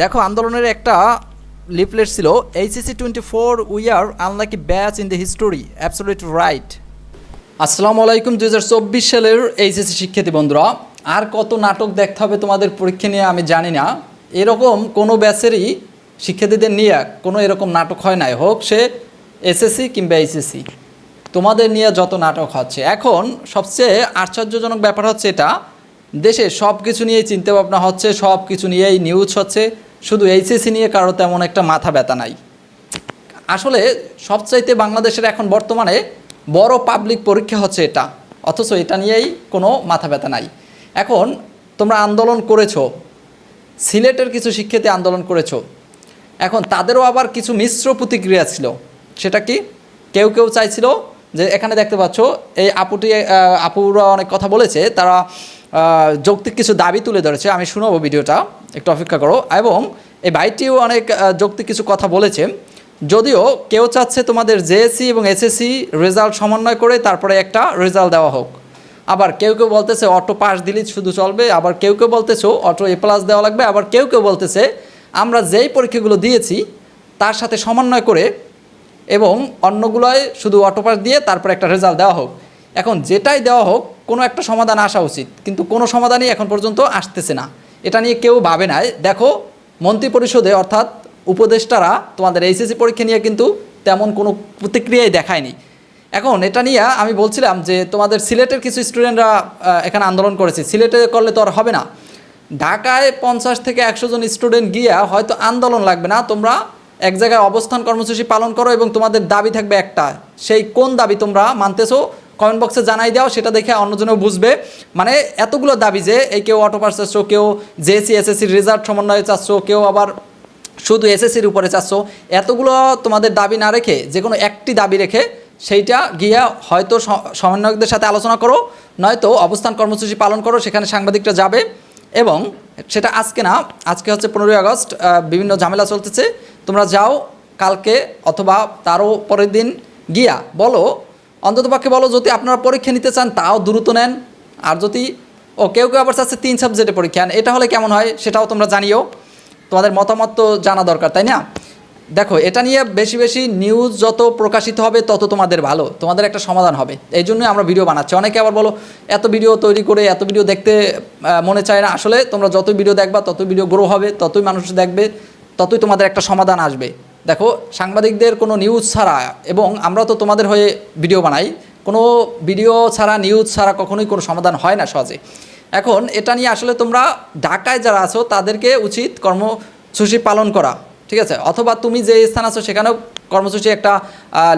দেখো, আন্দোলনের একটা লিফলেট ছিল HSC twenty four we are unlucky batch in the history absolute right আসসালামু আলাইকুম দু হাজার চব্বিশ সালের এইচএসি শিক্ষার্থী বন্ধুরা। আর কত নাটক দেখতে হবে তোমাদের পরীক্ষা নিয়ে আমি জানি না। এরকম কোনো ব্যাচেরই শিক্ষার্থীদের নিয়ে কোনো এরকম নাটক হয় নাই। হোক সে এসএসসি কিংবা এইচএসসি তোমাদের নিয়ে যত নাটক হচ্ছে। এখন সবচেয়ে আশ্চর্যজনক ব্যাপার হচ্ছে এটা দেশে সব কিছু নিয়েই চিন্তা ভাবনা হচ্ছে সব কিছু নিয়েই নিউজ হচ্ছে। শুধু এইচএসসি নিয়ে কারও তেমন একটা মাথা ব্যথা নাই। আসলে সবচাইতে বাংলাদেশের এখন বর্তমানে বড় পাবলিক পরীক্ষা হচ্ছে এটা। অথচ এটা নিয়েই কোনো মাথা ব্যথা নাই। এখন তোমরা আন্দোলন করেছ, সিলেটের কিছু শিক্ষার্থী আন্দোলন করেছ। এখন তাদেরও আবার কিছু মিশ্র প্রতিক্রিয়া ছিল। সেটা কি? কেউ কেউ চাইছিল যে, এখানে দেখতে পাচ্ছ, এই আপুটি আপুরা অনেক কথা বলেছে, তারা যৌক্তিক কিছু দাবি তুলে ধরেছে। আমি শুনব ভিডিওটা, একটু অপেক্ষা করো। এবং এই ভাইটিও অনেক যৌক্তিক কিছু কথা বলেছে। যদিও কেউ চাচ্ছে তোমাদের জেএসসি এবং এসএসসি রেজাল্ট সমন্বয় করে তারপরে একটা রেজাল্ট দেওয়া হোক। আবার কেউ কেউ বলতেছে অটো পাস দিলেই শুধু চলবে, আবার কেউ কেউ বলতেছে অটো এ প্লাস দেওয়া লাগবে, আবার কেউ কেউ বলতেছে আমরা যেই পরীক্ষাগুলো দিয়েছি তার সাথে সমন্বয় করে এবং অন্যগুলোয় শুধু অটো পাস দিয়ে তারপর একটা রেজাল্ট দেওয়া হোক। এখন যেটাই দেওয়া হোক কোনো একটা সমাধান আসা উচিত। কিন্তু কোনো সমাধানই এখন পর্যন্ত আসতেছে না। এটা নিয়ে কেউ ভাবে নাই। দেখো, মন্ত্রী পরিষদে অর্থাৎ উপদেষ্টারা তোমাদের এইচএসসি পরীক্ষা নিয়ে কিন্তু তেমন কোনো প্রতিক্রিয়াই দেখায়নি। এখন এটা নিয়ে আমি বলছিলাম যে তোমাদের সিলেটের কিছু স্টুডেন্টরা এখানে আন্দোলন করেছে। সিলেটে করলে তো আর হবে না। ঢাকায় পঞ্চাশ থেকে একশো জন স্টুডেন্ট গিয়া হয়তো আন্দোলন লাগবে না। তোমরা এক জায়গায় অবস্থান কর্মসূচি পালন করো এবং তোমাদের দাবি থাকবে একটা। সেই কোন দাবি তোমরা মানতেছো? কমেন্ট বক্সে জানাই দাও, সেটা দেখে অন্যজনও বুঝবে। মানে এতগুলো দাবি যে, এই কেউ অটো পাস চাচ্ছ, কেউ জেএসসি এসএসসির রেজাল্ট সমন্বয়ে চাচ্ছ, কেউ আবার শুধু এসএসসির উপরে চাচ্ছ, এতগুলো তোমাদের দাবি না রেখে যে কোনো একটি দাবি রেখে সেইটা গিয়া হয়তো সমন্বয়কদের সাথে আলোচনা করো, নয়তো অবস্থান কর্মসূচি পালন করো, সেখানে সাংবাদিকরা যাবে এবং সেটা আজকে না, আজকে হচ্ছে পনেরোই আগস্ট বিভিন্ন ঝামেলা চলতেছে। তোমরা যাও কালকে অথবা তারও পরের দিন গিয়া বলো অন্ততপক্ষে বলো, যদি আপনারা পরীক্ষা নিতে চান, তাও দ্রুত নেন। আর যদি, ও, কেউ কেউ আবার চাচ্ছে তিন সাবজেক্টে পরীক্ষা এটা হলে কেমন হয় সেটাও তোমরা জানিও। তোমাদের মতামত তো জানা দরকার, তাই না? দেখো, এটা নিয়ে বেশি বেশি নিউজ যত প্রকাশিত হবে, তত তোমাদের ভালো, তোমাদের একটা সমাধান হবে। এই জন্যই আমরা ভিডিও বানাচ্ছি। অনেকে আবার বলো, এত ভিডিও তৈরি করে, এত ভিডিও দেখতে মনে চায় না। আসলে তোমরা যত ভিডিও দেখবা, ততই ভিডিও গ্রো হবে, ততই মানুষ দেখবে, ততই তোমাদের একটা সমাধান আসবে। দেখো, সাংবাদিকদের কোনো নিউজ ছাড়া এবং আমরা তো তোমাদের হয়ে ভিডিও বানাই, কোনো ভিডিও ছাড়া নিউজ ছাড়া কখনোই কোনো সমাধান হয় না সহজে। এখন এটা নিয়ে আসলে তোমরা ঢাকায় যারা আছো, তাদেরকে উচিত কর্মসূচি পালন করা, ঠিক আছে? অথবা তুমি যে স্থান আছো, সেখানেও কর্মসূচি একটা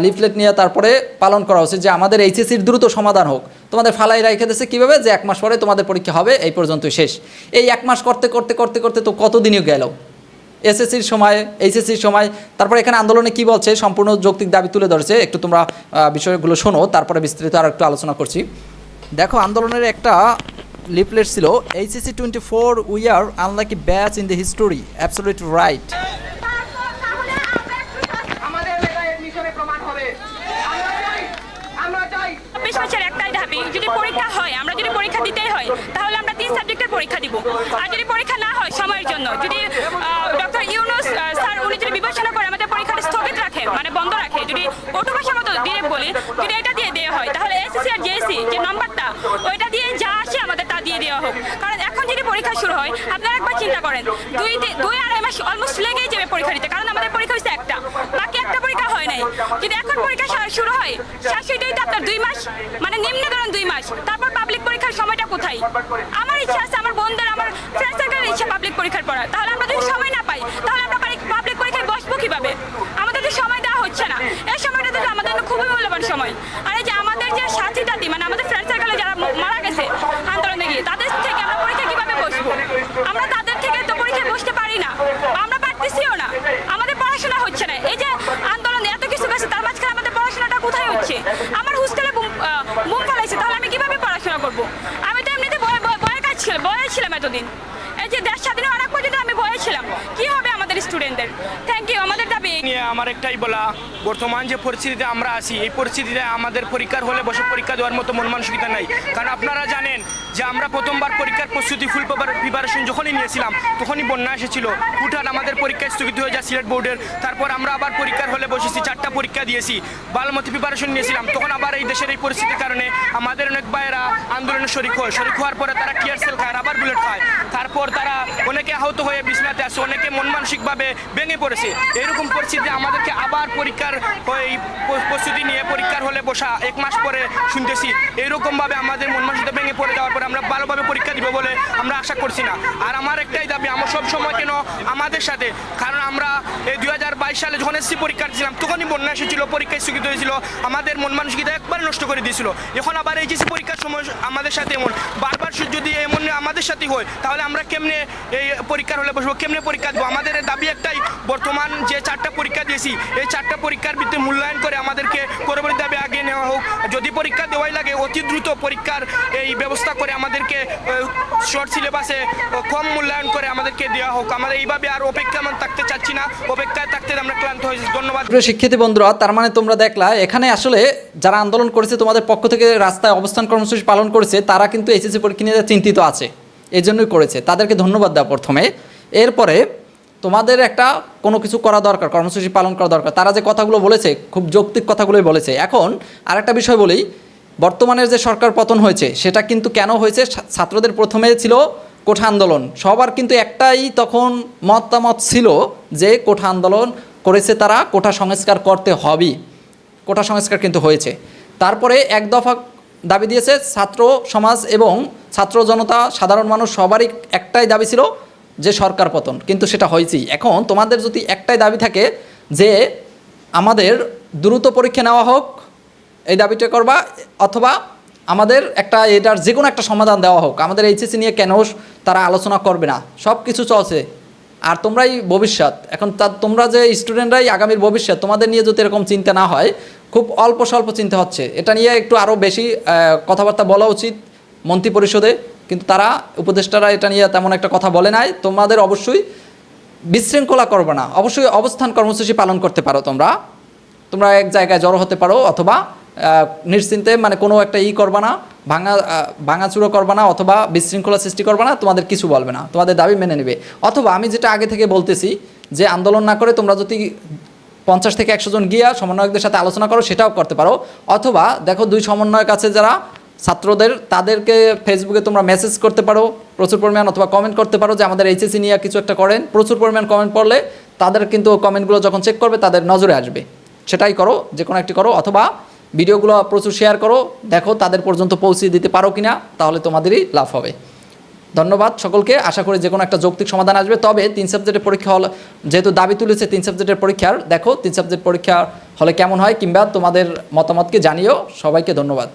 লিফলেট নিয়ে তারপরে পালন করা উচিত যে আমাদের এইচএসির দ্রুত সমাধান হোক। তোমাদের ফালাই রেখে দিচ্ছে কীভাবে? যে এক মাস পরে তোমাদের পরীক্ষা হবে, এই পর্যন্তই শেষ। এই এক মাস করতে করতে করতে করতে তো কতদিনই গেল? এসএসসির সময় এইচএসসির সময় তারপরে এখানে আন্দোলনে কি বলছে? সম্পূর্ণ যৌক্তিক দাবি তুলে ধরেছে। একটু তোমরা বিষয়গুলো শোনো তারপরে বিস্তারিত আর একটু আলোচনা করছি। দেখো আন্দোলনের একটা লিফলেট ছিল HSC twenty four we are unlucky batch in the history absolute right আমাদের মেধায় মিশনে প্রমাণ হবে। আমরা চাই আমরা চাই। চব্বিশ মাসের একটাই দাবি যদি পরীক্ষা হয় আমরা যদি পরীক্ষা দিতেই হয় তাহলে আমরা তিন সাবজেক্টের পরীক্ষা দিব। আর যদি পরীক্ষা না হয় সময়ের জন্য, যদি ডক্টর ইউনুস স্যার, উনি যদি বিবেচনা করে আমাদের পরীক্ষাটা স্থগিত রাখে মানে বন্ধ রাখে, যদি অটোভাষার মতো ডিরেক্ট বলি, যদি এটা দিয়ে দেওয়া হয়, তাহলে এসএসসি আর জেএসসি যে নম্বরটা ওইটা দিয়ে যা আসে আমাদের তা দিয়ে দেওয়া হোক। কারণ এখন যদি পরীক্ষা শুরু হয়, আপনারা একবার চিন্তা করেন, দুই দুই আড়াই মাস অলমোস্ট লেগেই যাবে পরীক্ষা দিতে, কারণ আমাদের পরীক্ষা হচ্ছে একটা। নাই যদি এখন পরীক্ষা শুরু হয়। শেষ তো আপনার দুই মাস মানে নিম্ন ধরুন দুই মাস। তারপর পাবলিক পরীক্ষার সময়টা কোথায়? আমার ইচ্ছা আছে, আমার বন্ধুরা, আমার ফ্রেন্ড সার্কেলের ইচ্ছা পাবলিক পরীক্ষার পড়ার। তাহলে আমরা যদি সময় না পাই, তাহলে আমরা পাবলিক পরীক্ষায় বসবো কীভাবে? আমাদের সময় দেওয়া হচ্ছে না। এই সময়টা তো আমাদের খুবই মূল্যবান সময়। আর 不听 আমার একটাই বলা, বর্তমান যে পরিস্থিতিতে আমরা আছি, এই পরিস্থিতিতে আমাদের পরীক্ষার হলে বসে পরীক্ষা দেওয়ার মতো মন মানসিকতা নাই। কারণ আপনারা জানেন যে আমরা প্রথমবার পরীক্ষার প্রস্তুতি ফুল প্রিপারেশন যখনই নিয়েছিলাম, তখনই বন্যা এসেছিল। হুটহাট আমাদের পরীক্ষা স্থগিত হয়ে যায় সিলেট বোর্ডের। তারপর আমরা আবার পরীক্ষার হলে বসেছি, চারটা পরীক্ষা দিয়েছি। বালমতি প্রিপারেশন নিয়েছিলাম, তখন আবার এই দেশের এই পরিস্থিতির কারণে আমাদের অনেক ভাইয়েরা আন্দোলনে শরিক হয়। শরিক হওয়ার পরে তারা টিয়ার সেল খায় আবার বুলেট খায়। তারপর তারা অনেকে আহত হয়ে বিছনাতে আসে অনেকে মন মানসিকভাবে ভেঙে পড়েছে। এরকম পরিস্থিতি পরিস্থিতিতে আমাদেরকে আবার পরীক্ষার ওই প্রস্তুতি নিয়ে পরীক্ষার হলে বসা এক মাস পরে শুনতেছি। এইরকমভাবে আমাদের মন মানসিকতা ভেঙে পড়ে যাওয়ার পরে আমরা ভালোভাবে পরীক্ষা দিব বলে আমরা আশা করছি না। আর আমার একটাই দাবি, আমার সব সময় কেন আমাদের সাথে? কারণ আমরা এই দুই হাজার বাইশ সালে যখন এসসি পরীক্ষা দিয়েছিলাম, তখনই বন্যা এসেছিল পরীক্ষা স্থগিত হয়েছিল। আমাদের মন মানসিকতা একবার নষ্ট করে দিয়েছিল। এখন আবার এই এইচএসসি পরীক্ষার সময় আমাদের সাথে এমন। বারবার যদি এমন আমাদের সাথে হয়, তাহলে আমরা কেমনে এই পরীক্ষার হলে বসবো, কেমনে পরীক্ষা দেবো? আমাদের দাবি একটাই, বর্তমান যে চারটা পরীক্ষা দিয়েছি। এই চারটা পরীক্ষার ভিত্তিতে মূল্যায়ন করে আমাদেরকে পরবর্তী দাবি আগে নেওয়া হোক। যদি পরীক্ষা দেওয়াই লাগে, অতি দ্রুত পরীক্ষার এই ব্যবস্থা করে আমাদেরকে শর্ট সিলেবাসে কম মূল্যায়ন করে আমাদেরকে দেওয়া হোক। আমাদের এইভাবে আর অপেক্ষা আমরা থাকতে চাচ্ছি না। অপেক্ষায় থাকতে আমরা ক্লান্ত হয়েছি। ধন্যবাদ। শিক্ষার্থী বন্ধুরা, তার মানে তোমরা দেখলা, এখানে আসলে যারা আন্দোলন করেছে, তোমাদের পক্ষ থেকে রাস্তায় অবস্থান কর্মসূচি পালন করেছে, তারা কিন্তু এসএসসি পরীক্ষা নিয়ে চিন্তিত আছে। এই জন্যই করেছে। তাদেরকে ধন্যবাদ দেওয়া প্রথমে। এরপরে তোমাদের একটা কোনো কিছু করা দরকার, কর্মসূচি পালন করা দরকার। তারা যে কথাগুলো বলেছে, খুব যৌক্তিক কথাগুলোই বলেছে। এখন আরেকটা বিষয় বলি, বর্তমানের যে সরকার পতন হয়েছে, সেটা কিন্তু কেন হয়েছে? ছাত্রদের প্রথমে ছিল কোঠা আন্দোলন। সবার কিন্তু একটাই তখন মতামত ছিল যে কোঠা আন্দোলন করেছে তারা, কোঠা সংস্কার করতে হবেই। কোঠা সংস্কার কিন্তু হয়েছে। তারপরে এক দফা দাবি দিয়েছে ছাত্র সমাজ এবং ছাত্র জনতা, সাধারণ মানুষ সবারই একটাই দাবি ছিল যে সরকার পতন, কিন্তু সেটা হয়েছেই। এখন তোমাদের যদি একটাই দাবি থাকে যে আমাদের দ্রুত পরীক্ষা নেওয়া হোক, এই দাবিটা করবা, অথবা আমাদের একটা, এটার যে কোনো একটা সমাধান দেওয়া হোক, আমাদের এইচএসসি নিয়ে কেন তারা আলোচনা করবে না? সব কিছু চলছে। আর তোমরাই ভবিষ্যৎ। এখন তা, তোমরা যে স্টুডেন্টরাই আগামীর ভবিষ্যৎ, তোমাদের নিয়ে যদি এরকম চিন্তা না হয়, খুব অল্প স্বল্প চিন্তা হচ্ছে। এটা নিয়ে একটু আরও বেশি কথাবার্তা বলা উচিত মন্ত্রী পরিষদে। কিন্তু তারা, উপদেষ্টারা এটা নিয়ে তেমন একটা কথা বলে নাই। তোমাদের অবশ্যই বিশৃঙ্খলা করবে না। অবশ্যই অবস্থান কর্মসূচি পালন করতে পারো তোমরা। তোমরা এক জায়গায় জড়ো হতে পারো অথবা নিশ্চিন্তে মানে কোনো একটা ই করবা না, ভাঙা ভাঙাচুরো করবা না অথবা বিশৃঙ্খলা সৃষ্টি করবা না, তোমাদের কিছু বলবে না। তোমাদের দাবি মেনে নেবে। অথবা আমি যেটা আগে থেকে বলতেছি, যে আন্দোলন না করে তোমরা যদি পঞ্চাশ থেকে একশো জন গিয়া সমন্বয়কদের সাথে আলোচনা করো, সেটাও করতে পারো। অথবা দেখো দুই সমন্বয়ক আছে যারা ছাত্রদের, তাদেরকে ফেসবুকে তোমরা মেসেজ করতে পারো, প্রচুর পরিমাণ অথবা কমেন্ট করতে পারো যে আমাদের এইচএসি নিয়ে কিছু একটা করেন। প্রচুর পরিমাণ কমেন্ট পড়লে তাদের কিন্তু কমেন্টগুলো যখন চেক করবে, তাদের নজরে আসবে। সেটাই করো যে কোনো একটি করো, অথবা ভিডিওগুলো প্রচুর শেয়ার করো, দেখো তাদের পর্যন্ত পৌঁছে দিতে পারো কি না তাহলে তোমাদেরই লাভ হবে। ধন্যবাদ সকলকে, আশা করি যে কোনো একটা যৌক্তিক সমাধান আসবে। তবে তিন সাবজেক্টের পরীক্ষা হল, যেহেতু দাবি তুলেছে তিন সাবজেক্টের পরীক্ষার, দেখো তিন সাবজেক্ট পরীক্ষা হলে কেমন হয়, কিংবা তোমাদের মতামতকে জানিও। সবাইকে ধন্যবাদ।